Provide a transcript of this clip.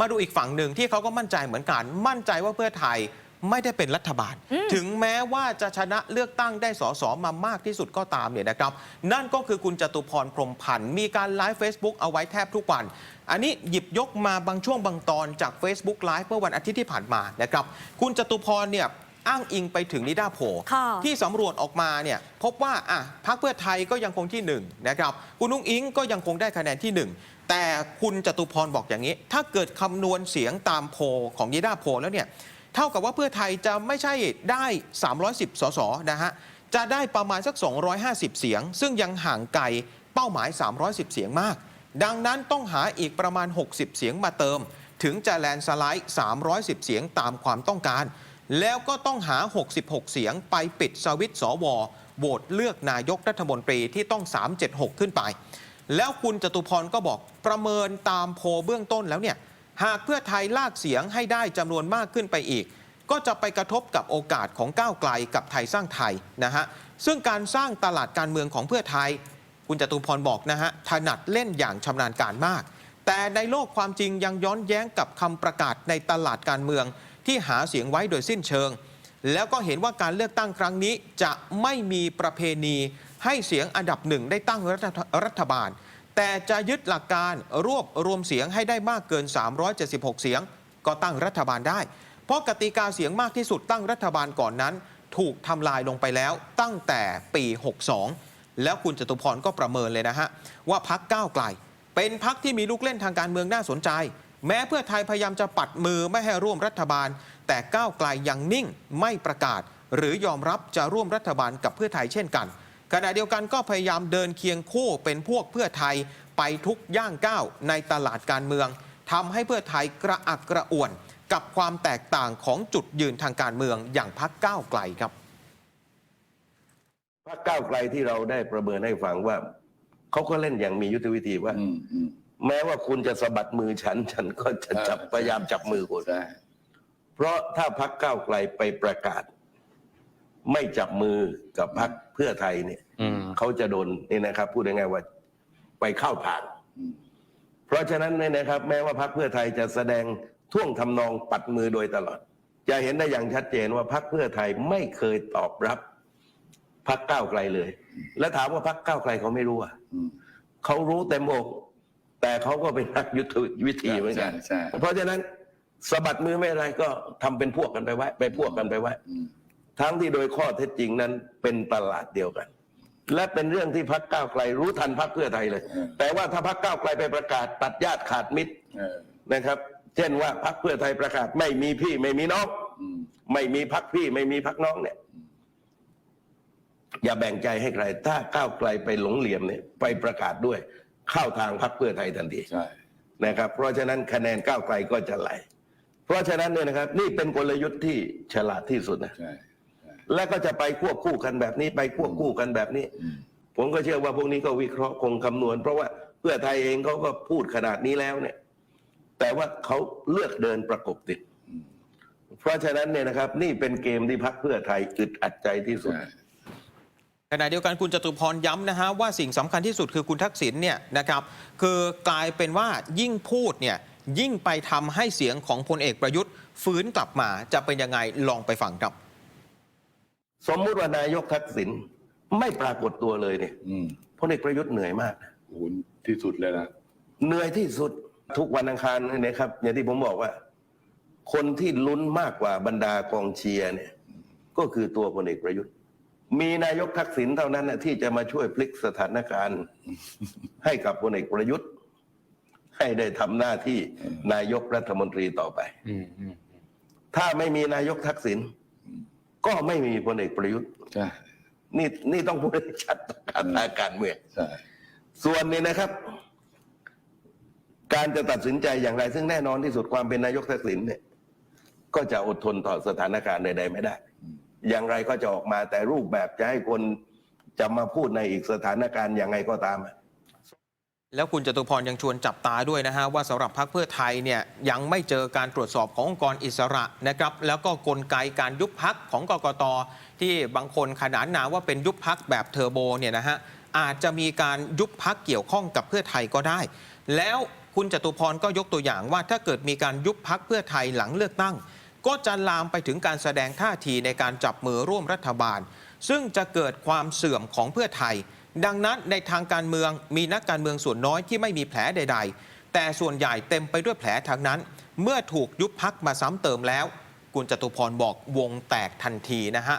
มาดูอีกฝั่งหนึ่งที่เขาก็มั่นใจเหมือนกัน มั่นใจว่าเพื่อไทยไม่ได้เป็นรัฐบาล ถึงแม้ว่าจะชนะเลือกตั้งได้สสมามากที่สุดก็ตามเนี่ยนะครับ นั่นก็คือคุณจตุพรพรหมพันธ์มีการไลฟ์ Facebook เอาไว้แทบทุกวัน อันนี้หยิบยกมาบางช่วงบางตอนจาก Facebook Live เมื่อวันอาทิตย์ที่ผ่านมานะครับ คุณจตุพรเนี่ยอ้างอิงไปถึงนิดาโพลค่ะที่สำรวจออกมาเนี่ยพบว่าอะพรรคเพื่อไทยก็ยังคงที่หนึ่งนะครับคุณนุ้งอิงก็ยังคงได้คะแนนที่หนึ่ง แต่คุณจตุพรบอกอย่างนี้ ถ้าเกิดคำนวณเสียงตามโพของนิดาโพแล้วเนี่ยเท่ากับว่าเพื่อไทยจะไม่ใช่ได้ 310 สสนะฮะจะได้ประมาณสัก 250 เสียง ซึ่งยังห่างไกลเป้าหมาย 310 เสียงมาก ดังนั้นต้องหาอีกประมาณ 60 เสียงมาเติม ถึงจะแลนด์สไลด์ 310 เสียงตามความต้องการ แล้วก็ต้องหา 66 เสียงไปปิดสวิตสวโหวตเลือกนายกรัฐมนตรีที่ต้อง 376 ขึ้นไป แล้วคุณจตุพรก็บอกประเมินตามโพเบื้องต้นแล้วเนี่ยหากเพื่อไทยลากเสียงให้ได้จำนวนมากขึ้นไปอีก ก็จะไปกระทบกับโอกาสของก้าวไกลกับไทยสร้างไทยนะฮะซึ่งการสร้างตลาดการเมืองของเพื่อไทย คุณจตุพรบอกนะฮะถนัดเล่นอย่างชำนาญการมาก แต่ในโลกความจริงยังย้อนแย้งกับคำประกาศในตลาดการเมืองที่หาเสียงไว้โดยสิ้นเชิง แล้วก็เห็นว่าการเลือกตั้งครั้งนี้จะไม่มีประเพณี ให้เสียงอันดับหนึ่งได้ตั้งรัฐรฐบาล แต่จะยึดหลักการรวบรวมเสียงให้ได้มากเกิน 376 เสียง ก็ตั้งรัฐบาลได้ เพราะกติกาเสียงมากที่สุดตั้งรัฐบาลก่อนนั้น ถูกทำลายลงไปแล้วตั้งแต่ปี 62 แล้วคุณจตุพรก็ประเมินเลยนะฮะ ว่าพักก้าวไกล เป็นพักที่มีลูกเล่นทางการเมืองน่าสนใจ แม้เพื่อไทยพยายามจะปัดมือไม่ให้ร่วมรัฐบาล แต่ก้าวไกลยังนิ่งไม่ประกาศ หรือยอมรับจะร่วมรัฐบาลกับเพื่อไทยเช่นกัน ขณะเดียวกันก็พยายามเดินเคียงคู่เป็นพวกเพื่อไทยไปทุกย่างก้าวในตลาดการเมืองทำให้เพื่อไทยกระอักกระอ่วน กับความแตกต่างของจุดยืนทางการเมืองอย่างพักก้าวไกลครับพรรคก้าวไกลที่เราได้ประเมินให้ฟังว่าเขาก็เล่นอย่างมียุทธวิธีว่าอืมอืมแม้ว่าคุณจะสะบัดมือฉัน ฉันก็จะจับใช่พยายามจับมือคุณใช่เพราะถ้าพรรคก้าวไกลไปประกาศ ไม่จับมือกับพรรคเพื่อไทยเนี่ยอืม เขาจะโดนนี่นะครับ พูดง่ายๆว่าไปเข้าทางอืมเพราะฉะนั้นเนี่ยนะครับ แม้ว่าพรรคเพื่อไทยจะแสดงท่วงทำนองปัดมือโดยตลอด จะเห็นได้อย่างชัดเจนว่าพรรคเพื่อไทยไม่เคยตอบรับพรรคก้าวไกลเลย และถามว่าพรรคก้าวไกลเขาไม่รู้อะอืม เขารู้เต็มอก แต่เขาก็เป็นนักยุทธวิธีเหมือนกัน ใช่ใช่ เพราะฉะนั้นสะบัดมือไม่อะไรก็ทำเป็นพวกกันไปไว้ ไปพวกกันไปไว้ อืม ทั้งที่โดยข้อเท็จจริงนั้นเป็นตลาดเดียวกัน และเป็นเรื่องที่พักก้าวไกลรู้ทันพักเพื่อไทยเลย แต่ว่าถ้าพักก้าวไกลไปประกาศตัดญาติขาดมิตรเออนะครับ เช่นว่าพักเพื่อไทยประกาศไม่มีพี่ไม่มีน้องอืมไม่มีพักพี่ไม่มีพักน้องเนี่ย อย่าแบ่งใจให้ใคร ถ้าก้าวไกลไปหลงเหลี่ยมเนี่ย ไปประกาศด้วย เข้าทางพักเพื่อไทยทันทีใช่นะครับ เพราะฉะนั้นคะแนนก้าวไกลก็จะไหล เพราะฉะนั้นเนี่ยนะครับ นี่เป็นกลยุทธ์ที่ฉลาดที่สุดนะใช่ และก็จะไปควบคู่กันแบบนี้ไปควบคู่กันแบบนี้ ผมก็เชื่อว่าพวกนี้ก็วิเคราะห์คงคำนวณ เพราะว่าเพื่อไทยเองเขาก็พูดขนาดนี้แล้วเนี่ย แต่ว่าเขาเลือกเดินประกบติด เพราะฉะนั้นเนี่ยนะครับ นี่เป็นเกมที่พักเพื่อไทยอึดอัดใจที่สุดขณะเดียวกันคุณจตุพรย้ำนะฮะว่าสิ่งสำคัญที่สุดคือคุณทักษิณเนี่ยนะครับคือกลายเป็นว่ายิ่งพูดเนี่ยยิ่งไปทำให้เสียงของพลเอกประยุทธ์ ฟื้นกลับมาจะเป็นยังไงลองไปฟังครับ สมมุติว่านายกทักษิณไม่ปรากฏตัวเลยเนี่ยอืมพลเอกประยุทธ์เหนื่อยมากโอ้โหที่สุดเลยนะเหนื่อยที่สุดทุกวันอังคารเนี่ยนะครับ อย่างที่ผมบอกว่า คนที่ลุ้นมากกว่าบรรดากองเชียร์เนี่ย ก็คือตัวพลเอกประยุทธ์ มีนายกทักษิณเท่านั้นนะที่จะมาช่วยพลิกสถานการณ์ ให้กับพลเอกประยุทธ์ ให้ได้ทำหน้าที่นายกรัฐมนตรีต่อไปถ้าไม่มีนายกทักษิณ ก็ไม่มีพลเอกประยุทธ์ใช่ นี่นี่ต้องพูดให้ชัดการทางการเมืองใช่ ส่วนนี้นะครับ การจะตัดสินใจอย่างไร ซึ่งแน่นอนที่สุดความเป็นนายกทักษิณเนี่ย ก็จะอดทนต่อสถานการณ์ใดๆไม่ได้ อย่างไรก็จะออกมาแต่รูปแบบจะให้คนจะมาพูดในอีกสถานการณ์อย่างไรก็ตามอะ แล้วคุณจตุพรยังชวนจับตาด้วยนะฮะว่าสำหรับพรรคเพื่อไทยเนี่ยยังไม่เจอการตรวจสอบขององค์กรอิสระนะครับ แล้วก็กลไกการยุบพักของกกตที่บางคนขนานนามว่าเป็นยุบพักแบบเทอร์โบเนี่ยนะฮะอาจจะมีการยุบพักเกี่ยวข้องกับเพื่อไทยก็ได้ แล้วคุณจตุพรก็ยกตัวอย่างว่าถ้าเกิดมีการยุบพักเพื่อไทยหลังเลือกตั้ง ก็จะลามไปถึงการแสดงท่าทีในการจับมือร่วมรัฐบาล ซึ่งจะเกิดความเสื่อมของเพื่อไทย ดังนั้นในทางการเมืองมีนักการเมืองส่วนน้อยที่ไม่มีแผลใด ๆ แต่ส่วนใหญ่เต็มไปด้วยแผลทางนั้น เมื่อถูกยุบพักมาซ้ำเติมแล้ว คุณจตุพรบอกวงแตกทันทีนะฮะ